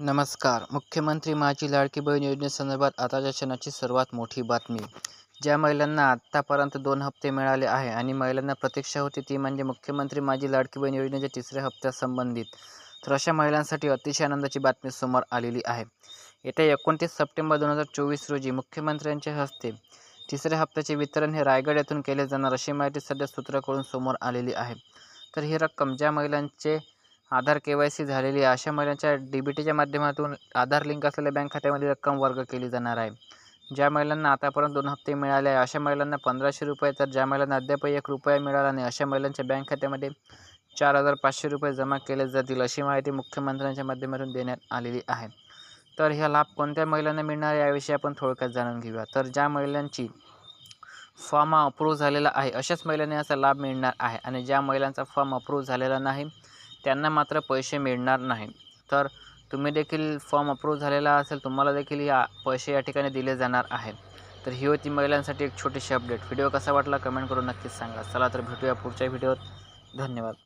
नमस्कार. मुख्यमंत्री माझी लाडकी बहीण योजनेसंदर्भात आताच्या क्षणाची सर्वात मोठी बातमी. ज्या महिलांना आत्तापर्यंत दोन हप्ते मिळाले आहे आणि महिलांना प्रतीक्षा होती ती म्हणजे मुख्यमंत्री माझी लाडकी बहीण योजनेच्या तिसऱ्या हप्त्यासंबंधित तर अशा महिलांसाठी अतिशय आनंदाची बातमी समोर आलेली आहे. येत्या एकोणतीस सप्टेंबर दोन हजार चोवीस रोजी मुख्यमंत्र्यांच्या हस्ते तिसऱ्या हप्त्याचे वितरण हे रायगड येथून केले जाणार अशी माहिती सध्या सूत्राकडून समोर आलेली आहे. तर ही रक्कम ज्या महिलांचे आधार के वाय सी झालेली आहे. अशा महिलांच्या डी बी टीच्या माध्यमातून आधार लिंक असलेल्या बँक खात्यामध्ये रक्कम वर्ग केली जाणार आहे. ज्या महिलांना आतापर्यंत दोन हप्ते मिळाले आहे अशा महिलांना पंधराशे रुपये तर ज्या महिलांना अद्याप एक रुपया मिळाला नाही अशा महिलांच्या बँक खात्यामध्ये चार हजार पाचशे रुपये जमा केले जातील अशी माहिती मुख्यमंत्र्यांच्या माध्यमातून देण्यात आलेली आहे. तर ह्या लाभ कोणत्या महिलांना मिळणार आहे याविषयी आपण थोडक्यात जाणून घेऊया. तर ज्या महिलांची फॉर्म अप्रूव्ह झालेला आहे अशाच महिलांना याचा लाभ मिळणार आहे आणि ज्या महिलांचा फॉर्म अप्रूव्ह झालेला नाही त्यांना मात्र पैसे मिळणार नाही तर तुम्ही देखील फॉर्म अप्रूव्ह झालेला असेल तुम्हाला देखील या पैसे या ठिकाणी दिले जाणार आहेत. तर ही होती महिलांसाठी एक छोटीशी अपडेट. व्हिडिओ कसा वाटला कमेंट करून नक्कीच सांगा. चला तर भेटूया पुढच्या व्हिडिओत. धन्यवाद.